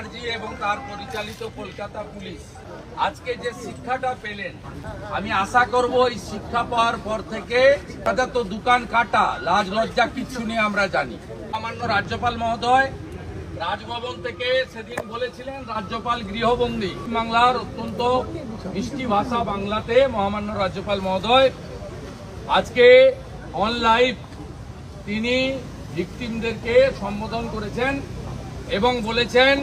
ব্যানার্জি এবং তার পরিচালিত কলকাতা পুলিশ। আজকে যে শিক্ষাটা পেলেন, আমি আশা করব এই শিক্ষা পাওয়ার পর থেকে তাদের তো দোকান কাটা, লাজ লজ্জা কিচ্ছু নিয়ে আমরা জানি। সামান্য রাজ্যপাল মহোদয় রাজভবন থেকে সেদিন বলেছিলেন, রাজ্যপাল গৃহবন্দী। বাংলার অত্যন্ত মিষ্টি ভাষা বাংলাতে মহামান্য রাজ্যপাল মহোদয় আজকে অন লাইভ তিনি ভিকটিমদেরকে সম্বোধন করেছেন এবং বলেছেন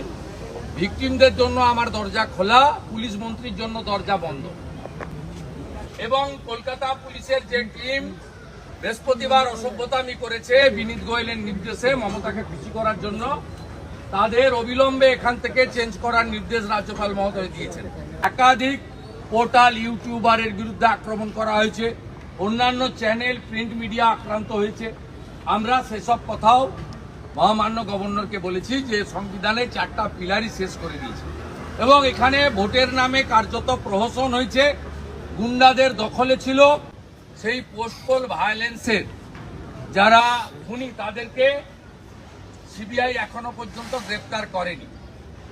ভিকটিমদের জন্য আমার দরজা খোলা, পুলিশ মন্ত্রীর জন্য দরজা বন্ধ। এবং কলকাতা পুলিশের যে টিম বৃহস্পতিবার অসভ্যতামি করেছে বিনীত গোয়েলের নির্দেশে মমতাকে খুশি করার জন্য, তাদের অবিলম্বে এখান থেকে চেঞ্জ করার নির্দেশ রাজ্যপাল মহোদয় দিয়েছেন। একাধিক পোর্টাল ইউটিউবারের বিরুদ্ধে আক্রমণ করা হয়েছে, অন্যান্য চ্যানেল, প্রিন্ট মিডিয়া আক্রান্ত হয়েছে। আমরা সেসব কথাও মহামান্য গভর্নরকে বলেছি যে সংবিধানে চারটা পিলারই শেষ করে দিয়েছে। এবং এখানে ভোটের নামে কার্যত প্রহসন হয়েছে। গুন্ডাদের দখলে ছিল। সেই পোস্টপোল ভায়োলেন্সের যারা খুনি, তাদেরকে সিবিআই এখনও পর্যন্ত গ্রেপ্তার করেনি।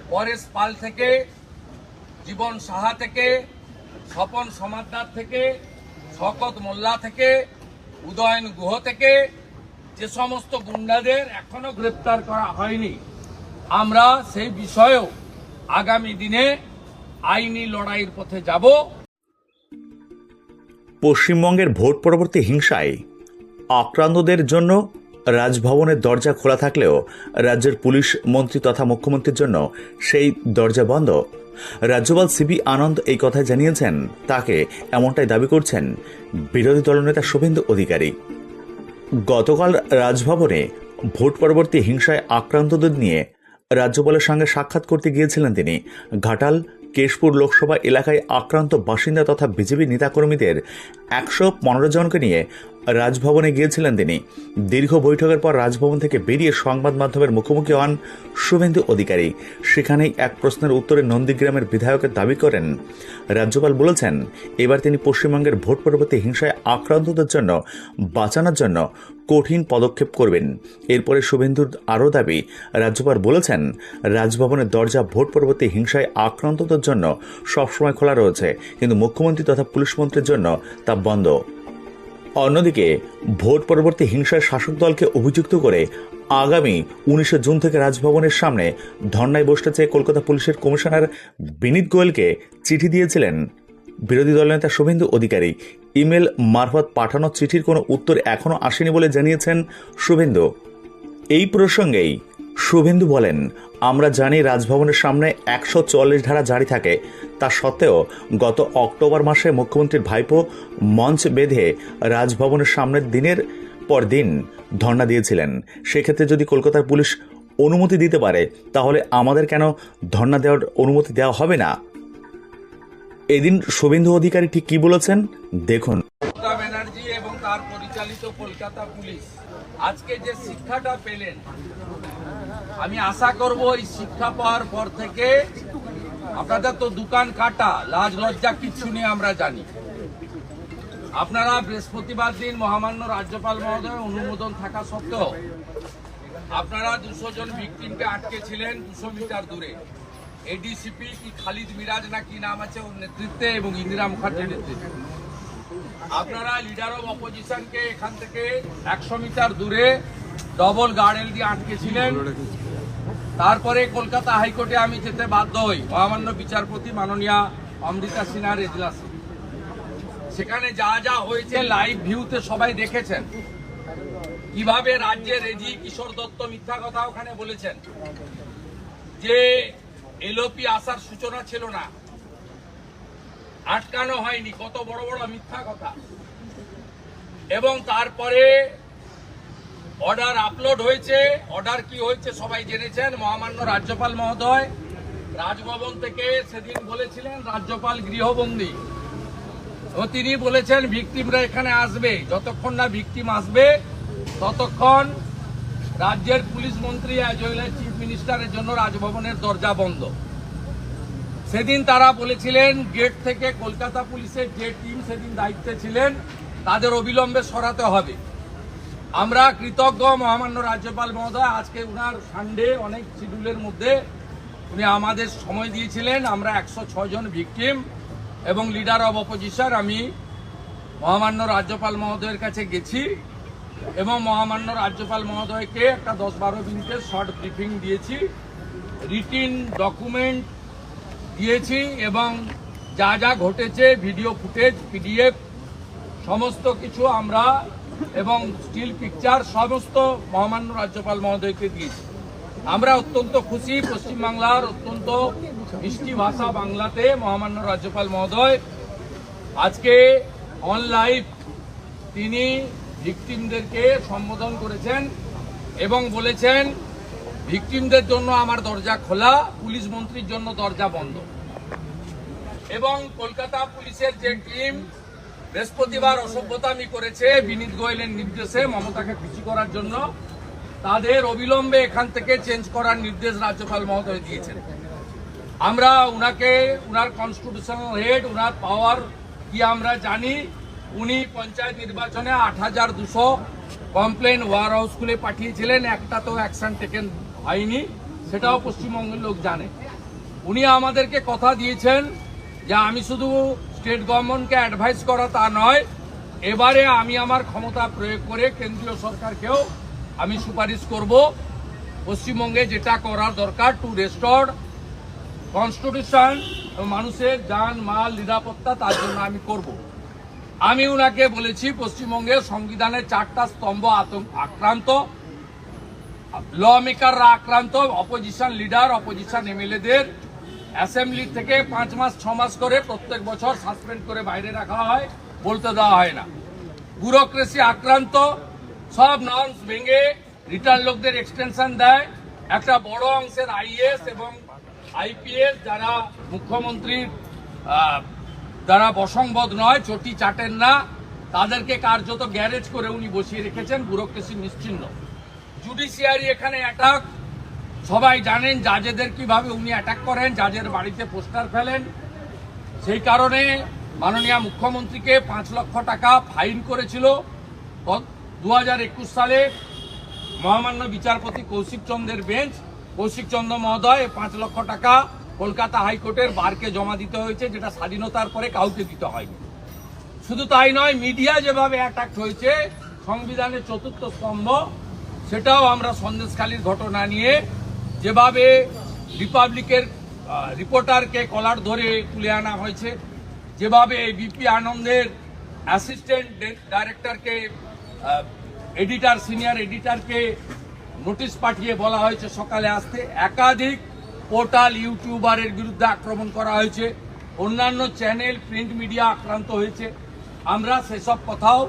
পরেশ পাল থেকে, জীবন সাহা থেকে, স্বপন সমাদ্দার থেকে, শকত মোল্লা থেকে, উদয়ন গুহ থেকে যে সমস্ত গুন্ডাদের এখনও গ্রেপ্তার করা হয়নি, আমরা সেই বিষয়েও আগামী দিনে আইনি লড়াইয়ের পথে যাব। পশ্চিমবঙ্গের ভোট পরবর্তী হিংসায় আক্রান্তদের জন্য রাজভবনের দরজা খোলা থাকলেও রাজ্যের পুলিশ মন্ত্রী তথা মুখ্যমন্ত্রীর জন্য সেই দরজা বন্ধ। রাজ্যপাল সিবি আনন্দ এই কথা জানিয়েছেন, তাকে এমনটাই দাবি করছেন বিরোধী দলনেতা শুভেন্দু অধিকারী। গতকাল রাজভবনে ভোট পরবর্তী হিংসায় আক্রান্তদের নিয়ে রাজ্যপালের সঙ্গে সাক্ষাৎ করতে গিয়েছিলেন তিনি। ঘাটাল, কেশপুর লোকসভা এলাকায় আক্রান্ত বাসিন্দা তথা বিজেপি নেতাকর্মীদের একশো পনেরো জনকে নিয়ে রাজভবনে গিয়েছিলেন তিনি। দীর্ঘ বৈঠকের পর রাজভবন থেকে বেরিয়ে সংবাদ মাধ্যমের মুখোমুখি হন শুভেন্দু অধিকারী। সেখানেই এক প্রশ্নের উত্তরে নন্দীগ্রামের বিধায়কের দাবি করেন। রাজ্যপাল বলেছেন, এবার তিনি পশ্চিমবঙ্গের ভোট পরবর্তী হিংসায় আক্রান্তদের জন্য বাঁচানোর জন্য কঠিন পদক্ষেপ করবেন। এরপরে শুভেন্দুর আরও দাবি, রাজ্যপাল বলেছেন রাজভবনের দরজা ভোট পরবর্তী হিংসায় আক্রান্তদের জন্য সবসময় খোলা রয়েছে, কিন্তু মুখ্যমন্ত্রী তথা পুলিশ মন্ত্রীর জন্য তা বন্ধ। অন্যদিকে, ভোট পরবর্তী হিংসায় শাসক দলকে অভিযুক্ত করে আগামী উনিশে জুন থেকে রাজভবনের সামনে ধর্নায় বসতে চেয়ে কলকাতা পুলিশের কমিশনার বিনীত গোয়েলকে চিঠি দিয়েছিলেন। বিরোধী দলনেতা শুভেন্দু অধিকারী, ইমেল মারফত পাঠানো চিঠির কোনো উত্তর এখনও আসেনি বলে জানিয়েছেন শুভেন্দু। এই প্রসঙ্গেই শুভেন্দু বলেন আমরা জানি রাজভবনের সামনে একশো চল্লিশ ধারা জারি থাকে। তা সত্ত্বেও গত অক্টোবর মাসে মুখ্যমন্ত্রীর ভাইপো মঞ্চ বেঁধে রাজভবনের সামনের দিনের পর দিন ধর্ণা দিয়েছিলেন। সেক্ষেত্রে যদি কলকাতার পুলিশ অনুমতি দিতে পারে, তাহলে আমাদের কেন ধর্ণা দেওয়ার অনুমতি দেওয়া হবে না? এদিন শুভেন্দু অধিকারী ঠিক কি বলেছেন? দেখুন। পরিচালিত কলকাতা পুলিশ। আজকে যে শিক্ষাটা পেলেন, আমি আশা করব এই শিক্ষা পাওয়ার পর থেকে আপনাদের তো দোকান কাটা, লাজ লজ্জা কিচ্ছু নিয়ে আমরা জানি। আপনারা বৃহস্পতিবার দিন মহামান্য রাজ্যপাল মহোদয় অনুমোদন থাকা সত্ত্বেও আপনারা দুশো জন ভিকটিমকে আটকে ছিলেন দুশো মিটার দূরে। এডিসিপি কি খালিদ মিরাজ না কি নাম আছে ওর নেতৃত্বে এবং ইন্দিরা মুখার্জির নেতৃত্বে। আপনারা লিডার অফ অপোজিশনকে এখান থেকে একশো মিটার দূরে ডবল গার্ডেল দিয়ে আটকেছিলেন। তারপরে কলকাতা হাইকোর্টে আমি যেতে বাধ্য হই। মহামান্য বিচারপতি মাননীয়া অমৃতা সিনহার এজলাসে। সেখানে যা যা হয়েছে লাইভ ভিউতে সবাই দেখেছেন। কীভাবে রাজ্যের রেজি কিশোর দত্ত মিথ্যা কথা ওখানে বলেছেন। যে এলওপি আসার সূচনা ছিল না। আটকানো হয়নি, কত বড় বড় মিথ্যা কথা। এবং তারপরে অর্ডার আপলোড হয়েছে অর্ডার কি হয়েছে সবাই জেনেছেন, মহামান্য রাজ্যপাল মহোদয়। রাজভবন থেকে সেদিন বলেছিলেন রাজ্যপাল গৃহবন্দী। ও তিনি বলেছেন ভিকটিমরা এখানে আসবে, যতক্ষণ না ভিকটিম আসবে, ততক্ষণ রাজ্যের পুলিশ মন্ত্রী চিফ মিনিস্টারের জন্য রাজভবনের দরজা বন্ধ। সেদিন তারা বলেছিলেন গেট থেকে কলকাতা পুলিশের যে টিম সেদিন দায়িত্বে ছিলেন, তাদের অবিলম্বে সরাতে হবে। আমরা কৃতজ্ঞ মহামান্য রাজ্যপাল মহোদয়, আজকে উনার সানডে অনেক শিডিউলের মধ্যে উনি আমাদের সময় দিয়েছিলেন। আমরা একশো জন ভিকটিম এবং লিডার অব অপোজিশন আমি মহামান্য রাজ্যপাল মহোদয়ের কাছে গেছি এবং মহামান্য রাজ্যপাল মহোদয়কে একটা দশ বারো মিনিটের শর্ট ব্রিফিং দিয়েছি। রিটিন ডকুমেন্ট দিয়েছি এবং যা যা ঘটেছে, ভিডিও ফুটেজ, পিডিএফ, সমস্ত কিছু আমরা এবং স্টিল পিকচার সমস্ত মহামান্য রাজ্যপাল মহোদয়কে দিয়েছি। আমরা অত্যন্ত খুশি পশ্চিমবাংলার অত্যন্ত মিষ্টি ভাষা বাংলাতে মহামান্য রাজ্যপাল মহোদয় আজকে অন লাইভ তিনি ভিকটিমদেরকে সম্বোধন করেছেন এবং বলেছেন ভিকটিমদের জন্য আমার দরজা খোলা, পুলিশ মন্ত্রীর জন্য দরজা বন্ধ। এবং কলকাতা পুলিশের যে টিম বৃহস্পতিবার অসভ্যতামি করেছে বিনীত গোয়েলের নির্দেশে মমতাকে খুশি করার জন্য, তাদের অবিলম্বে এখান থেকে চেঞ্জ করার নির্দেশ রাজ্যপাল মহোদয় দিয়েছেন। আমরা উনাকে, উনার কনস্টিটিউশনাল হেড উনার পাওয়ার কি আমরা জানি, উনি পঞ্চায়েত নির্বাচনে আট হাজার দুশো কমপ্লেন ওয়ার হাউস খুলে পাঠিয়েছিলেন একটা তো অ্যাকশন টেকেন হয়নি সেটাও পশ্চিমবঙ্গের লোক জানে। উনি আমাদেরকে কথা দিয়েছেন যে আমি শুধু স্টেট গভর্নমেন্টকে অ্যাডভাইস করা তা নয়, এবারে আমি আমার ক্ষমতা প্রয়োগ করে কেন্দ্রীয় সরকারকেও আমি সুপারিশ করব। পশ্চিমবঙ্গে যেটা করার দরকার টু রেস্টোর কনস্টিটিউশন মানুষের যান, মাল, নিরাপত্তা তার জন্য আমি করব। আমি ওনাকে বলেছি পশ্চিমবঙ্গের সংবিধানের চারটা স্তম্ভ আতঙ্ক আক্রান্ত। ল আক্রান্ত অপোজিশন লিডার, অপোজিশন এমএলএদের অ্যাসেম্বলি থেকে পাঁচ মাস, ছ মাস করে প্রত্যেক বছর সাসপেন্ড করে বাইরে রাখা হয়, বলতে দেওয়া হয় না। ব্যুরোক্রেসি আক্রান্ত, সব নর্মস ভেঙে রিটার্ন লোকদের এক্সটেনশন দেয়। একটা বড় অংশের আইএস এবং আইপিএস যারা মুখ্যমন্ত্রীর যারা বসংবদ নয়, চটি চাটেন না, তাদেরকে কার্যত গ্যারেজ করে উনি বসিয়ে রেখেছেন, ব্যুরোক্রেসি নিশ্চিন্ন। জুডিশিয়ারি এখানে অ্যাটাক সবাই জানেন জাজেদের কীভাবে উনি অ্যাটাক করেন জাজের বাড়িতে পোস্টার ফেলেন। সেই কারণে মাননীয় মুখ্যমন্ত্রীকে পাঁচ লক্ষ টাকা ফাইন করেছিল। দু হাজার একুশ সালে মহামান্য বিচারপতি কৌশিক চন্দ্রের বেঞ্চ কৌশিক চন্দ্র মহোদয় পাঁচ লক্ষ টাকা কলকাতা হাইকোর্টের বারকে জমা দিতে হয়েছে, যেটা স্বাধীনতার পরে কাউকে দিতে হয়নি। শুধু তাই নয় মিডিয়া যেভাবে অ্যাটাক হয়েছে, সংবিধানের চতুর্থ স্তম্ভ সেটাও আমরা সন্দেশখালীর ঘটনা নিয়ে যেভাবে রিপাবলিকের রিপোর্টারকে কলার ধরে তুলে আনা হয়েছে, যেভাবে বিপি আনন্দের অ্যাসিস্ট্যান্ট ডাইরেক্টরকে এডিটার, সিনিয়র এডিটারকে নোটিশ পাঠিয়ে বলা হয়েছে সকালে আসতে। একাধিক পোর্টাল ইউটিউবারের বিরুদ্ধে আক্রমণ করা হয়েছে। অন্যান্য চ্যানেল, প্রিন্ট মিডিয়া আক্রান্ত হয়েছে। আমরা সেসব কথাও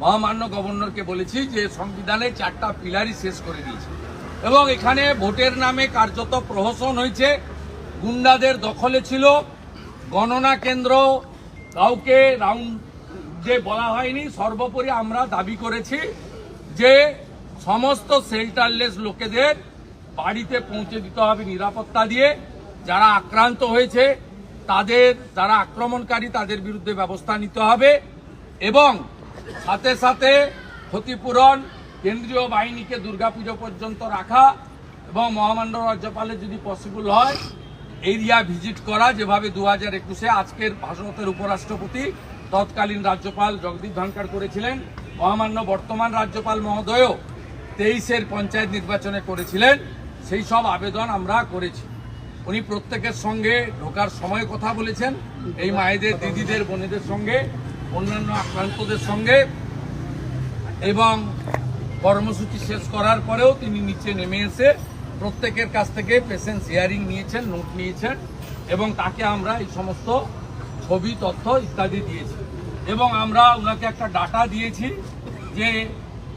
মহামান্য গভর্নরকে বলেছি যে সংবিধানে চারটা পিলারই শেষ করে দিয়েছে। এবং এখানে ভোটের নামে কার্যত প্রহসন হয়েছে। গুন্ডাদের দখলে ছিল। গণনা কেন্দ্র কাউকে রাউন্ড যে বলা হয়নি, সর্বোপরি আমরা দাবি করেছি যে সমস্ত শেল্টারলেস লোকেদের বাড়িতে পৌঁছে দিতে হবে নিরাপত্তা দিয়ে। যারা আক্রান্ত হয়েছে, তাদের, যারা আক্রমণকারী, তাদের বিরুদ্ধে ব্যবস্থা নিতে হবে। এবং সাথে সাথে ক্ষতিপূরণ কেন্দ্রীয় বাহিনীকে দুর্গাপুজো পর্যন্ত রাখা এবং মহামান্য রাজ্যপালের যদি পসিবল হয় এরিয়া ভিজিট করা যেভাবে দু হাজার একুশে আজকের ভারতের উপরাষ্ট্রপতি, তৎকালীন রাজ্যপাল জগদীপ ধনকর করেছিলেন, মহামান্য বর্তমান রাজ্যপাল মহোদয়ও তেইশের পঞ্চায়েত নির্বাচনে করেছিলেন, সেই সব আবেদন আমরা করেছি। উনি প্রত্যেকের সঙ্গে ঢোকার সময় কথা বলেছেন, এই মায়েদের, দিদিদের, বোনেদের সঙ্গে। অন্যান্য আক্রান্তদের সঙ্গে এবং কর্মসূচি শেষ করার পরেও তিনি নিচে নেমে এসে প্রত্যেকের কাছ থেকে পেশেন্ট হিয়ারিং নিয়েছেন নোট নিয়েছেন এবং তাকে আমরা এই সমস্ত ছবি, তথ্য ইত্যাদি দিয়েছি। এবং আমরা ওনাকে একটা ডাটা দিয়েছি যে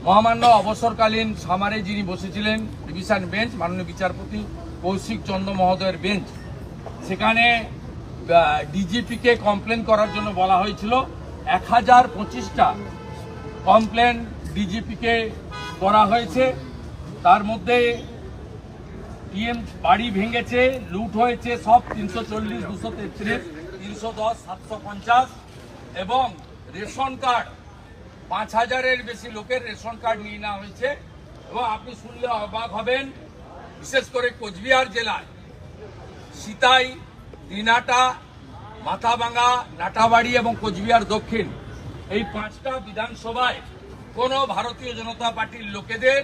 মহামান্য অবসরকালীন সামারে যিনি বসেছিলেন ডিভিশন বেঞ্চ মাননীয় বিচারপতি কৌশিক চন্দ্র মহোদয়ের বেঞ্চ সেখানে ডিজিপিকে কমপ্লেন করার জন্য বলা হয়েছিল। এক হাজার পঁচিশটা কমপ্লেন ডিজিপিকে করা হয়েছে। তার মধ্যে পিএম বাড়ি ভেঙেছে, লুট হয়েছে সব তিনশো চল্লিশ, দুশো তেত্রিশ, তিনশো দশ, সাতশো পঞ্চাশ এবং রেশন কার্ড। পাঁচ হাজারের বেশি লোকের রেশন কার্ড নিয়ে নেওয়া হয়েছে এবং আপনি শুনলে অবাক হবেন, বিশেষ করে কোচবিহার জেলায়। সিতাই দিনাটা মাথাভাঙা নাটাবাড়ি এবং কোচবিহার দক্ষিণ, এই পাঁচটা বিধানসভায় কোনো ভারতীয় জনতা পার্টির লোকেদের,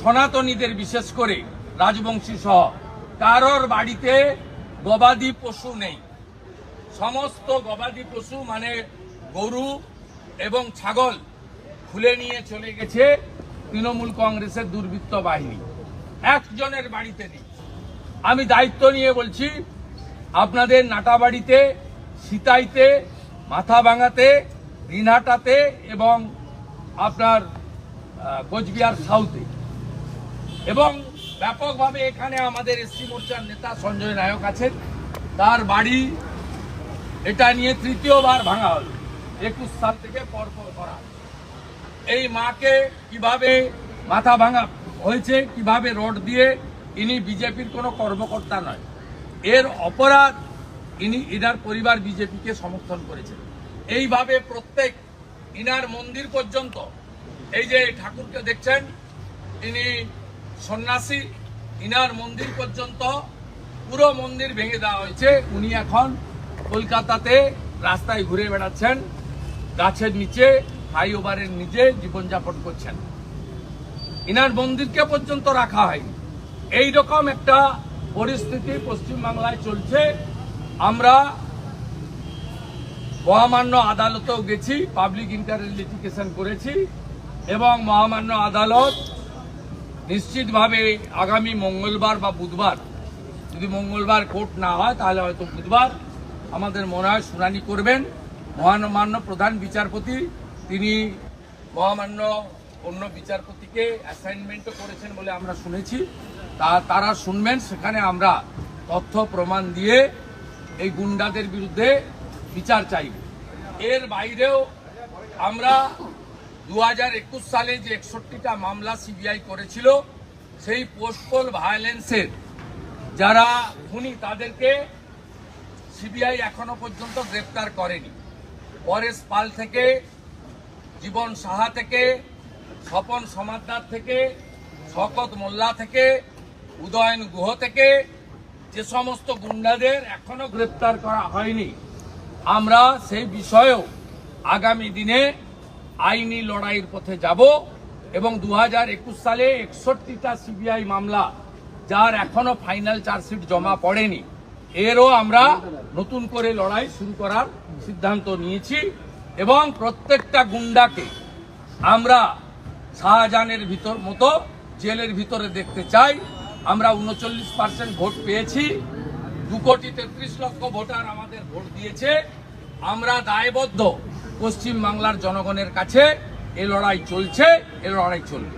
সনাতনীদের বিশেষ করে রাজবংশী সহ, কারোর বাড়িতে গবাদি পশু নেই। সমস্ত গবাদি পশু মানে গরু এবং ছাগল খুলে নিয়ে চলে গেছে তৃণমূল কংগ্রেসের দুর্বৃত্ত বাহিনী। একজনের বাড়িতে নেই। আমি দায়িত্ব নিয়ে বলছি, আপনাদের নাটাবাড়িতে সিতাইতে, মাথা ভাঙাতে, দিনহাটাতে এবং আপনার কোচবিহার সাউথে। এবং ব্যাপকভাবে এখানে আমাদের এসসি মোর্চার নেতা সঞ্জয় নায়ক আছেন। তার বাড়ি এটা নিয়ে তৃতীয়বার ভাঙা হলো, একুশ সাল থেকে পরপর করা। এই মাকে কীভাবে মাথা ভাঙা হয়েছে, কীভাবে রড দিয়ে, ইনি বিজেপির কোনো কর্মকর্তা নয়। এর অপরাধ ইনি, ইনার পরিবার বিজেপিকে সমর্থন করেছেন এইভাবে প্রত্যেক ইনার মন্দির পর্যন্ত, এই যে ঠাকুরকে দেখছেন, ইনি সন্ন্যাসী, ইনার মন্দির পর্যন্ত পুরো মন্দির ভেঙে দেওয়া হয়েছে। উনি এখন কলকাতাতে রাস্তায় ঘুরে বেড়াচ্ছেন, গাছের নিচে, ফ্লাইওভারের নিচে জীবনযাপন করছেন। ইনার মন্দিরকে পর্যন্ত রাখা হয়নি। এই রকম একটা পরিস্থিতি পশ্চিমবাংলায় চলছে। আমরা মহামান্য আদালতেও গেছি পাবলিক ইন্টারেস্ট লিটিগেশন করেছি, এবং মহামান্য আদালত নিশ্চিতভাবে আগামী মঙ্গলবার বা বুধবার, যদি মঙ্গলবার কোর্ট না হয়, তাহলে হয়তো বুধবার আমাদের মনে হয় শুনানি করবেন। মহামান্য প্রধান বিচারপতি, তিনি মহামান্য অন্য বিচারপতিকে অ্যাসাইনমেন্টও করেছেন বলে আমরা শুনেছি। তা, তারা শুনবেন, সেখানে আমরা তথ্য প্রমাণ দিয়ে এই গুন্ডাদের বিরুদ্ধে বিচার চাইব। এর বাইরেও আমরা দু হাজার একুশ সালে যে একষট্টিটা মামলা সিবিআই করেছিল, সেই পোস্টপোল ভায়োলেন্সের যারা খুনি, তাদেরকে সিবিআই এখনও পর্যন্ত গ্রেপ্তার করেনি। পরেশ পাল থেকে, জীবন সাহা থেকে, স্বপন সমাদ্দার থেকে, শকত মোল্লা থেকে, উদয়ন গুহ থেকে যে সমস্ত গুন্ডাদের এখনও গ্রেপ্তার করা হয়নি, আমরা সেই বিষয়েও আগামী দিনে আইনি লড়াইয়ের পথে যাব এবং দু হাজার একুশ সালে একষট্টিটা সিবিআই মামলা, যার এখনও ফাইনাল চার্জশিট জমা পড়েনি, এরও আমরা নতুন করে লড়াই শুরু করার সিদ্ধান্ত নিয়েছি এবং প্রত্যেকটা গুন্ডাকে আমরা শাহজাহানের ভিতর মতো জেলের ভিতরে দেখতে চাই। আমরা উনচল্লিশ পার্সেন্ট ভোট পেয়েছি। দু কোটি তেত্রিশ লক্ষ ভোটার আমাদের ভোট দিয়েছে। আমরা দায়বদ্ধ পশ্চিম বাংলার জনগণের কাছে এ লড়াই চলছে, এ লড়াই চলবে।